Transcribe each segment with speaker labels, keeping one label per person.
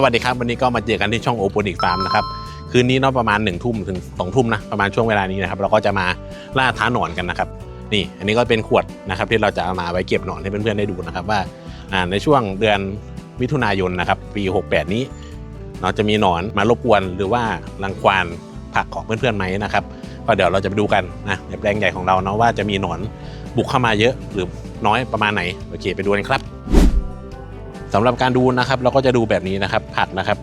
Speaker 1: สวัสดีครับ วันนี้ก็มาเจอกันที่ช่องโอปนิกฟาร์มนะครับ คืนนี้เนาะประมาณ1นึ่ทุ่มถึงสองทุ่มนะ ประมาณช่วงเวลานี้นะครับ เราก็จะมาล่าท้าหนอนกันนะครับ นี่ อันนี้ก็เป็นขวดนะครับ ที่เราจะเอามาไว้เก็บหนอนให้เพื่อนๆได้ดูนะครับว่าอ่าในช่วงเดือนมิถุนายนนะครับ ปี 68 นี้เนาะจะมีหนอนมารบกวนหรือว่ารังควานผักของเพื่อนๆไหมนะครับก็เดี๋ยวเราจะไปดูกันนะในแปลงใหญ่ของเราเนาะว่าจะมีหนอนบุกเข้ามาเยอะหรือน้อยประมาณไหนโอเคไปดูกันครับ สำหรับการดูนะครับ เราก็จะดูแบบนี้นะครับ ผักนะครับ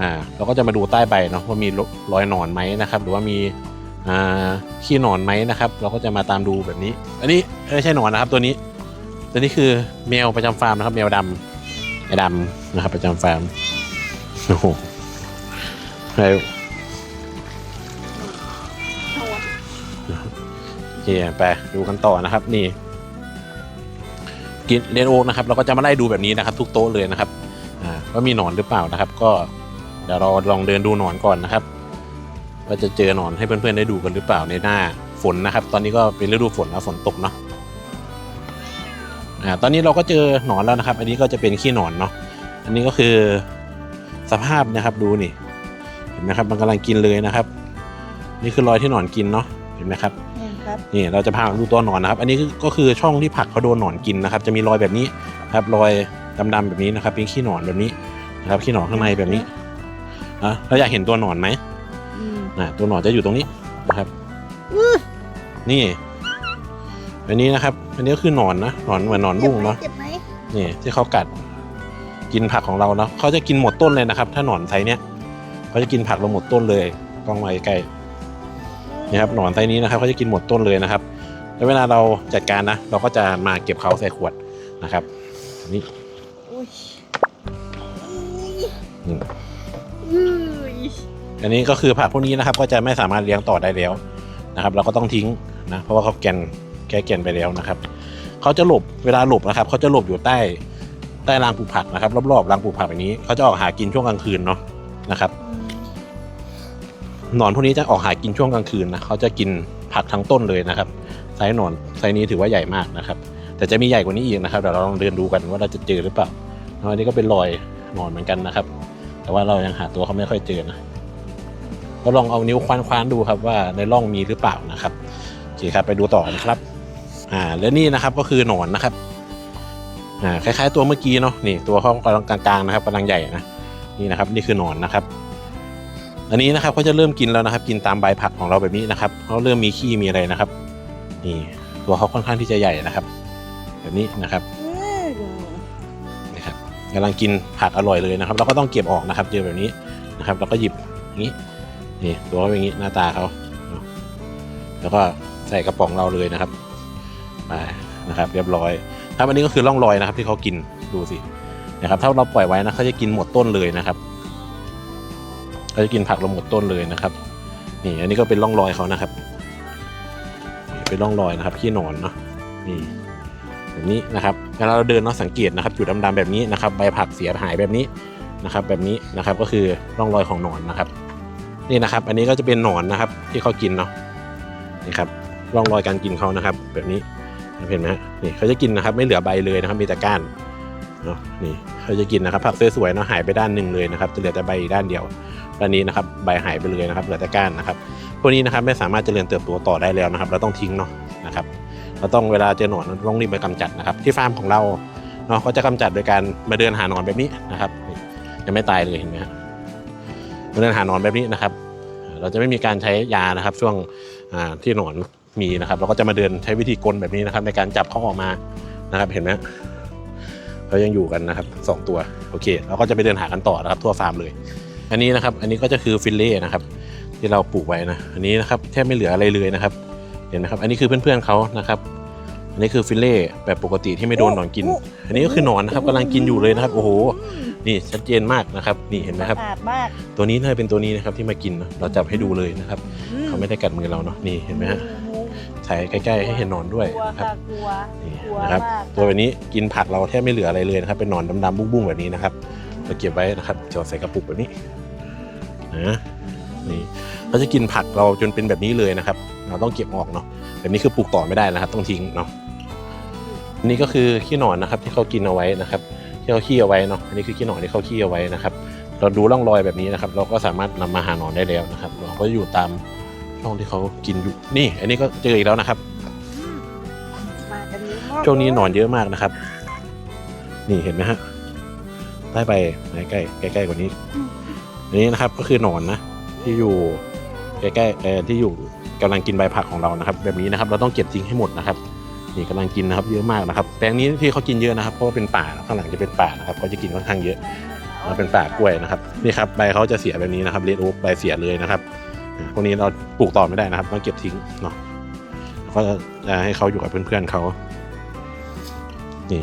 Speaker 1: อ่าเราก็จะมาดูใต้ใบเนาะว่ามีรอยหนอนไหมนะครับ หรือว่ามีอ่าขี้หนอนไหมนะครับ เราก็จะมาตามดูแบบนี้ อันนี้ไม่ใช่หนอนนะครับ ตัวนี้ตัวนี้คือแมวประจำฟาร์มนะครับ แมวดำไอ้ดำนะครับ ประจำฟาร์มโอ้โหแล้วโอเคไปดูกันต่อนะครับนี่ กินเรนโอนะครับเราก็จะมาไล่ดูแบบนี้นะครับ ทุกโต๊ะเลยนะครับว่ามีหนอนหรือเปล่านะครับ ก็เดี๋ยวเราลองเดินดูหนอนก่อนนะครับว่าจะเจอหนอนให้เพื่อนๆได้ดูกันหรือเปล่าในหน้าฝนนะครับ ตอนนี้ก็เป็นฤดูฝนแล้วฝนตกเนาะอ่าตอนนี้เราก็เจอหนอนแล้วนะครับ อันนี้ก็จะเป็นขี้หนอนเนาะอันนี้ก็คือสภาพนะครับดูนี่เห็นไหมครับมันกำลังกินเลยนะครับ นี่คือรอยที่หนอนกินเนาะเห็นไหมครับ
Speaker 2: ครับ
Speaker 1: นี่เราจะพาดูตัวหนอนนะครับ อันนี้ก็คือช่องที่ผักเขาโดนหนอนกินนะครับ จะมีรอยแบบนี้นะครับรอยดำๆแบบนี้นะครับเป็นขี้หนอนแบบนี้นะครับขี้หนอนข้างในแบบนี้นะเราอยากเห็นตัวหนอนไหม
Speaker 2: อืม
Speaker 1: นะตัวหนอนจะอยู่ตรงนี้นะครับนี่ อันนี้นะครับ อันนี้ก็คือหนอนนะหนอนเหมือนหนอนบุ้งเนาะ
Speaker 2: เจ็บไหม
Speaker 1: นี่ที่เขากัดกินผักของเราเนาะเขาจะกินหมดต้นเลยนะครับ ถ้าหนอนไซส์เนี้ยเขาจะกินผักเราหมดต้นเลยกล้องไว้ใกล้ นี่ครับหนอนไซส์นี้นะครับเขาจะกินหมดต้นเลยนะครับ แล้วเวลาเราจัดการนะ เราก็จะมาเก็บเขาใส่ขวดนะครับนี่
Speaker 2: อุ้ย
Speaker 1: อืม
Speaker 2: อุ้ย
Speaker 1: อันนี้ก็คือผักพวกนี้นะครับ ก็จะไม่สามารถเลี้ยงต่อได้แล้วนะครับ เราก็ต้องทิ้งนะเพราะว่าเขาแกนแก้แกนไปแล้วนะครับเขาจะหลบเวลาหลบนะครับเขาจะหลบอยู่ใต้ใต้รางปลูกผักนะครับ รอบๆรางปลูกผักแบบนี้เขาจะออกหากินช่วงกลางคืนเนาะนะครับ
Speaker 2: อืม
Speaker 1: หนอนพวกนี้จะออกหากินช่วงกลางคืนนะเขาจะกินผักทั้งต้นเลยนะครับไซส์หนอนไซส์นี้ถือว่าใหญ่มากนะครับ แต่จะมีใหญ่กว่านี้อีกนะครับเดี๋ยวเราลองเดินดูกันว่าเราจะเจอหรือเปล่าอันนี้ก็เป็นรอยหนอนเหมือนกันนะครับ แต่ว่าเรายังหาตัวเขาไม่ค่อยเจอนะก็ลองเอานิ้วควานควานๆดูครับว่าในร่องมีหรือเปล่านะครับโอเคครับไปดูต่อกันครับอ่าและนี่นะครับก็คือหนอนนะครับอ่าคล้ายๆตัวเมื่อกี้เนาะนี่ตัวเขากำลังกลางๆนะครับกำลังใหญ่นะนี่นะครับ นี่คือหนอนนะครับ อันนี้นะครับเขาจะเริ่มกินแล้วนะครับ กินตามใบผักของเราแบบนี้นะครับเขาเริ่มมีขี้มีอะไรนะครับ นี่ตัวเขาค่อนข้างที่จะใหญ่นะครับ แบบนี้นะครับนะครับกำลังกินผักอร่อยเลยนะครับ เราก็ต้องเก็บออกนะครับเจอแบบนี้นะครับ เราก็หยิบอย่างนี้นี่ตัวเขาอย่างนี้หน้าตาเขาแล้วก็ใส่กระป๋องเราเลยนะครับมานะครับ เรียบร้อยครับอันนี้ก็คือร่องรอยนะครับ ที่เขากินดูสินะครับ ถ้าเราปล่อยไว้นะเขาจะกินหมดต้นเลยนะครับ เขาจะกินผักเราหมดต้นเลยนะครับ นี่อันนี้ก็เป็นร่องรอยเขานะครับนี่เป็นร่องรอยนะครับขี้หนอนเนาะนี่แบบนี้นะครับเวลาเราเดินเราสังเกตนะครับจุดดำๆแบบนี้นะครับใบผักเสียหายแบบนี้นะครับ แบบนี้นะครับก็คือร่องรอยของหนอนนะครับ นี่นะครับ อันนี้ก็จะเป็นหนอนนะครับ ที่เขากินเนาะนี่ครับร่องรอยการกินเขานะครับ แบบนี้เห็นไหมฮะนี่เขาจะกินนะครับ ไม่เหลือใบเลยนะครับ มีแต่ก้านเนาะนี่เขาจะกินนะครับ ผักสวยๆเนาะหายไปด้านหนึ่งเลยนะครับจะเหลือแต่ใบด้านเดียว ด้านนี้นะครับใบหายไปเลยนะครับเหลือแต่ก้านนะครับพวกนี้นะครับไม่สามารถเจริญเติบโตต่อได้แล้วนะครับ เราต้องทิ้งเนาะนะครับ เราต้องเวลาเจอหนอนเราต้องรีบไปกำจัดนะครับ ที่ฟาร์มของเราเนาะก็จะกำจัดโดยการมาเดินหาหนอนแบบนี้นะครับยังไม่ตายเลยเห็นไหมฮะมาเดินหาหนอนแบบนี้นะครับ เราจะไม่มีการใช้ยานะครับ ช่วงที่หนอนมีนะครับ เราก็จะมาเดินใช้วิธีกลแบบนี้นะครับ ในการจับเขาออกมานะครับ เห็นไหมเขายังอยู่กันนะครับสองตัวโอเคเราก็จะไปเดินหากันต่อนะครับ ทั่วฟาร์มเลย อันนี้นะครับ อันนี้ก็จะคือฟิลเล่นะครับ ที่เราปลูกไว้นะ อันนี้นะครับแทบไม่เหลืออะไรเลยนะครับ เห็นไหมครับ อันนี้คือเพื่อนๆเขานะครับ อันนี้คือฟิลเล่แบบปกติที่ไม่โดนหนอนกิน อันนี้ก็คือหนอนนะครับกำลังกินอยู่เลยนะครับ โอ้โห นี่ชัดเจนมากนะครับ นี่เห็นไหมครับ
Speaker 2: สะอาดมาก
Speaker 1: ตัวนี้น่าจะเป็นตัวนี้นะครับที่มากินเนอะเราจับให้ดูเลยนะครับ
Speaker 2: อื
Speaker 1: เขาไม่ได้กัดมือเราเนาะ นี่เห็นไหมฮะ ถ่ายใกล้ๆให้เห็นหนอนด้วย
Speaker 2: กลัว
Speaker 1: นะครับ
Speaker 2: ค่ะกลัว
Speaker 1: นี่
Speaker 2: กลัว
Speaker 1: นะครับ
Speaker 2: มาก
Speaker 1: ตัวแบบนี้กินผักเราแทบไม่เหลืออะไรเลยนะครับเป็นหนอนดำๆบุ้งๆแบบนี้นะครับเราเก็บไว้นะครับจะใส่กระปุกแบบนี้ นะนี่เขาจะกินผักเราจนเป็นแบบนี้เลยนะครับ เราต้องเก็บออกเนาะแบบนี้คือปลูกต่อไม่ได้นะครับ ต้องทิ้งเนาะอันนี่ก็คือขี้หนอนนะครับ ที่เขากินเอาไว้นะครับที่เขาขี้เอาไว้เนาะอันนี้คือขี้หนอนที่เขาขี้เอาไว้นะครับ เราดูร่องรอยแบบนี้นะครับ เราก็สามารถนำมาหาหนอนได้แล้วนะครับหนอนก็อยู่ตามช่องที่เขากินอยู่นี่ อันนี้ก็เจออีกแล้วนะครับ
Speaker 2: มากันเยอะมาก
Speaker 1: ช่วงนี้หนอนเยอะมากนะครับ นี่เห็นไหมฮะได้ไปไหนใกล้ใกล้ใกล้กว่านี้ อันนี้นะครับก็คือหนอนนะที่อยู่ใกล้ๆเอ่อที่อยู่กำลังกินใบผักของเรานะครับ แบบนี้นะครับเราต้องเก็บทิ้งให้หมดนะครับนี่กำลังกินนะครับเยอะมากนะครับแปลงนี้ที่เขากินเยอะนะครับเพราะว่าเป็นป่าข้างหลังจะเป็นป่านะครับเขาจะกินค่อนข้างเยอะมันเป็นป่ากล้วยนะครับนี่ครับใบเขาจะเสียแบบนี้นะครับเลดโอ๊กใบเสียเลยนะครับอ่าพวกนี้เราปลูกต่อไม่ได้นะครับต้องเก็บทิ้งเนาะแล้วก็จะให้เขาอยู่กับเพื่อนๆเขานี่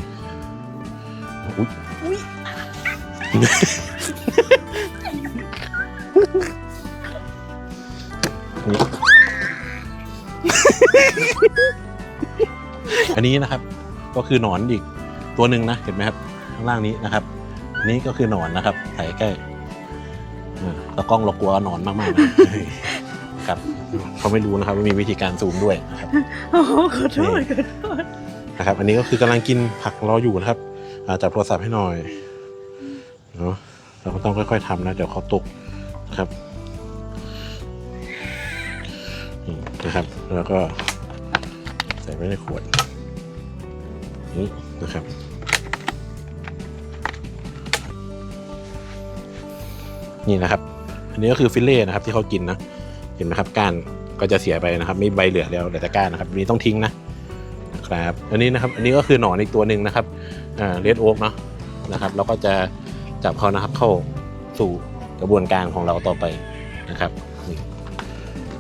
Speaker 1: อุ๊ย
Speaker 2: อั
Speaker 1: นนี้นะครับก็คือหนอนอีกตัวหนึ่งนะเห็นไหมครับข้างล่างนี้นะครับอันนี้ก็คือหนอนนะครับถ่ายใกล้อ่าแล้วกล้องเรากลัวหนอนมากๆนะครับเขาไม่รู้นะครับว่ามีวิธีการซูมด้วยนะครับ
Speaker 2: โอ้โหขอโทษขอโทษ
Speaker 1: นะครับ อันนี้ก็คือกำลังกินผักของเราอยู่นะครับอาจับโทรศัพท์ให้หน่อยเนาะเราก็ต้องค่อยๆทำนะเดี๋ยวเขาตกนะครับนี่นะครับ แล้วก็ใส่ไว้ในขวด นี่นะครับ นี่นะครับ อันนี้ก็คือฟิลเล่นะครับที่เขากินนะ เห็นไหมครับก้านก็จะเสียไปนะครับ ไม่ใบเหลือแล้วเหลือแต่ก้านนะครับนี้ต้องทิ้งนะนะครับอันนี้นะครับอันนี้ก็คือหนอนอีกตัวหนึ่งนะครับอ่าเลดโอ๊กเนาะนะครับเราก็จะจับเขานะครับเข้าสู่กระบวนการของเราต่อไปนะครับนี่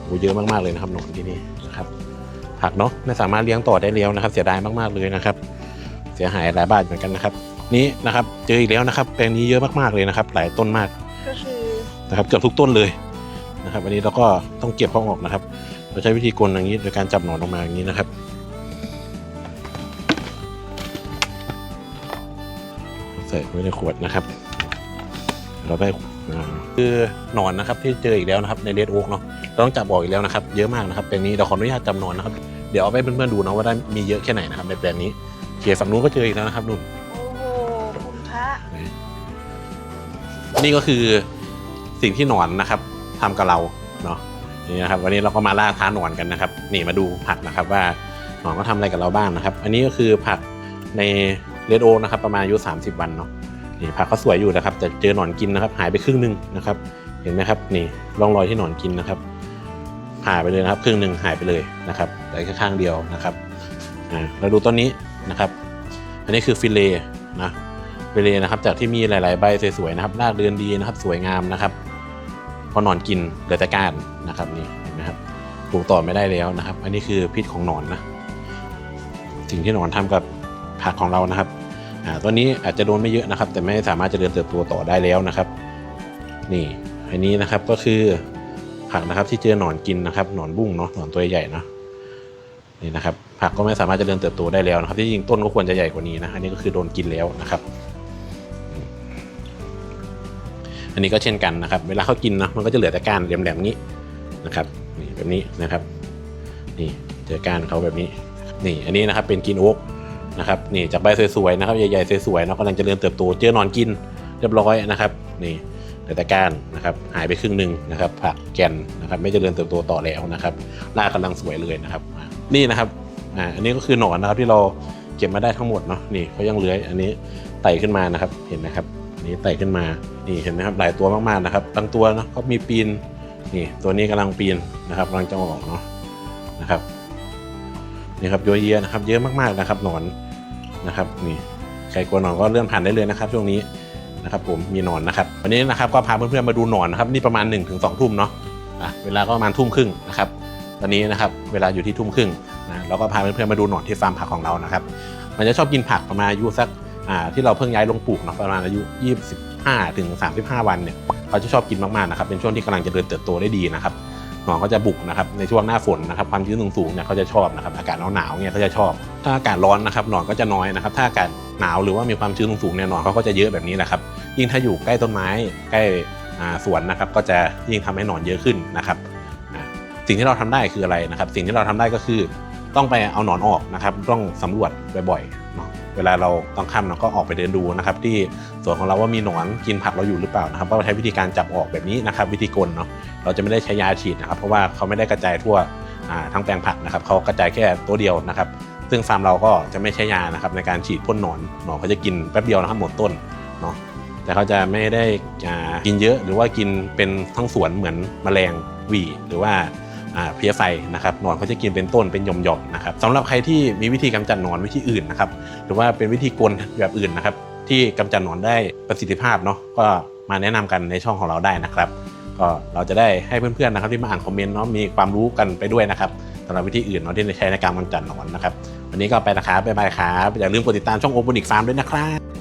Speaker 1: โอ้เยอะมากๆเลยนะครับหนอนที่นี่นะครับผักเนาะไม่สามารถเลี้ยงต่อได้แล้วนะครับ เสียดายมากๆเลยนะครับ สียหายหลายบาทเหมือนกันนะครับ นี่นะครับเจออีกแล้วนะครับ แปลงนี้เยอะมากๆเลยนะครับ หลายต้นมาก
Speaker 2: ก็คือ
Speaker 1: นะครับเกือบทุกต้นเลยนะครับอันนี้เราก็ต้องเก็บเขาออกนะครับ เราใช้วิธีกลอย่างนี้โดยการจับหนอนออกมาอย่างนี้นะครับใส่ไว้ในขวดนะครับ เราได้อ่าคือหนอนนะครับที่เจออีกแล้วนะครับในเลดโอ๊กเนาะเราต้องจับออกอีกแล้วนะครับ เยอะมากนะครับแปลงนี้เดี๋ยวขออนุญาตจับหนอนนะครับ เดี๋ยวเอาไปให้เพื่อนๆดูนะว่าได้มีเยอะแค่ไหนนะครับในแปลงนี้ โอเคฝั่งนู้นก็เจออีกแล้วนะครับนุ่น
Speaker 2: โอ้โหคุณพระ
Speaker 1: นี่ก็คือสิ่งที่หนอนนะครับทำกับเราเนาะนี่นะครับ วันนี้เราก็มาล่าท้าหนอนกันนะครับนี่มาดูผักนะครับว่าหนอนก็ทำอะไรกับเราบ้างนะครับ อันนี้ก็คือผักในเรดโอนะครับประมาณอายุ30 วันเนาะนี่ผักเขาสวยอยู่นะครับ แต่เจอหนอนกินนะครับ หายไปครึ่งหนึ่งนะครับ เห็นไหมครับนี่ร่องรอยที่หนอนกินนะครับหายไปเลยนะครับ ครึ่งหนึ่งหายไปเลยนะครับแต่แค่ข้างเดียวนะครับอ่าเราดูต้นนี้ นะครับ อันนี้คือฟิเลนะไปเลนะครับ จากที่มีหลาย ๆ ใบสวย ๆ นะครับรากเรือนดีนะครับ สวยงามนะครับ พอนอนกินเหลือแต่ก้านนะครับนี่เห็นไหมครับปลูกต่อไม่ได้แล้วนะครับ อันนี้คือพิษของหนอนนะสิ่งที่หนอนทำกับผักของเรานะครับตัวนี้อาจจะโดนไม่เยอะนะครับ แต่ไม่สามารถจะเจริญเติบโตต่อได้แล้วนะครับ นี่อันนี้นะครับก็คือผักนะครับที่เจอหนอนกินนะครับ หนอนบุ้งเนาะหนอนตัวใหญ่เนาะ นี่นะครับผักก็ไม่สามารถจเจริญเติบโตได้แล้วนะครับ ที่จริงต้นก็ควรจะใหญ่กว่านี้นะอันนี้ก็คือโดนกินแล้วนะครับ อันนี้ก็เช่นกันนะครับ เวลาเขากินนะมันก็จะเหลือแต่ก้านแหลมๆนี้นะครับนี่แบบนี้นะครับ นี่เจอก้านเขาแบบนี้ นี่อันนี้นะครับเป็นกินโอ๊กนะครับนี่จากใบสวยๆนะครับใหญ่ๆสวยๆเนาะกำลังจเจริญเติบโตเจอหนอนกินเรียบร้อยนะครับนี่เหลือแต่ก้านนะครับหายไปครึ่งหนึ่งนะครับผักแกนนะครับไม่จเจริญเติบโตต่อแล้วนะครับรากกำลังสวยเลยนะครับ นี่นะครับอ่าอันนี้ก็คือหนอนนะครับที่เราเก็บมาได้ทั้งหมดเนาะนี่เขายังเลื้อยอันนี้ไต่ขึ้นมานะครับเห็นไหมครับนี่ไต่ขึ้นมานี่เห็นไหมครับหลายตัวมากๆนะครับบางตัวเนาะเขามีปีนนี่ตัวนี้กำลังปีนนะครับกำลังจะออกเนาะนะครับนี่ครับเยอะแยะนะครับ เยอะมากๆนะครับหนอนนะครับนี่ใครกลัวหนอนก็เลื่อนผ่านได้เลยนะครับ ช่วงนี้นะครับผมมีหนอนนะครับวันนี้นะครับก็พาเพื่อนๆมาดูหนอนนะครับนี่ประมาณ1นถึงสทุ่มเนาะอะเวลาก็ประมาณทุ่มครึ่งนะครับ ตอนนี้นะครับเวลาอยู่ที่ทุ่มครึ่งนะเราก็พาเพื่อนๆมาดูหนอนที่ฟาร์มผักของเรานะครับ มันจะชอบกินผักประมาณอายุสักที่เราเพิ่งย้ายลงปลูกเนาะประมาณอายุ 25ถึง35 วันเนี่ยเขาจะชอบกินมากๆนะครับเป็นช่วงที่กำลังจะเดินเติบโตได้ดีนะครับหนอนก็จะบุกนะครับในช่วงหน้าฝนนะครับความชื้นสูงๆเนี่ยเขาจะชอบนะครับอากาศหนาวๆเนี่ยเขาจะชอบ ถ้าอากาศร้อนนะครับหนอนก็จะน้อยนะครับ ถ้าอากาศหนาวหรือว่ามีความชื้นสูงๆเนี่ยหนอนเขาก็จะเยอะแบบนี้แหละครับยิ่งถ้าอยู่ใกล้ต้นไม้ใกล้สวนนะครับก็จะยิ่งทำให้หนอนเยอะขึ้นนะครับ สิ่งที่เราทำได้คืออะไรนะครับ สิ่งที่เราทำได้ก็คือต้องไปเอาหนอนออกนะครับ ต้องสำรวจบ่อยๆเนาะเวลาเราต้องค่ำเราก็ออกไปเดินดูนะครับ ที่สวนของเราว่ามีหนอนกินผักเราอยู่หรือเปล่านะครับ ก็ใช้วิธีการจับออกแบบนี้นะครับ วิธีกลเนาะเราจะไม่ได้ใช้ยาฉีดนะครับ เพราะว่าเขาไม่ได้กระจายทั่วทั้งแปลงผักนะครับเขากระจายแค่ตัวเดียวนะครับ ซึ่งฟาร์มเราก็จะไม่ใช้ยานะครับ ในการฉีดพ่นหนอนหนอนเขาจะกินแป๊บเดียวนะครับหมดต้นเนาะแต่เขาจะไม่ได้กินเยอะหรือว่ากินเป็นทั้งสวนเหมือนแมลงหวีหรือว่า เพี้ยไฟนะครับหนอนเขาจะกินเป็นต้นเป็นหย่อมๆนะครับสำหรับใครที่มีวิธีกำจัดหนอนวิธีอื่นนะครับหรือว่าเป็นวิธีกลแบบอื่นนะครับที่กำจัดหนอนได้ประสิทธิภาพเนาะก็มาแนะนำกันในช่องของเราได้นะครับก็เราจะได้ให้เพื่อนๆนะครับที่มาอ่านคอมเมนต์เนาะมีความรู้กันไปด้วยนะครับสำหรับวิธีอื่นเนาะที่ใช้ในการกำจัดหนอนนะครับวันนี้ก็ไปนะครับบ๊ายบายครับอย่าลืมกดติดตามช่องโอปนิกฟาร์มด้วยนะครับ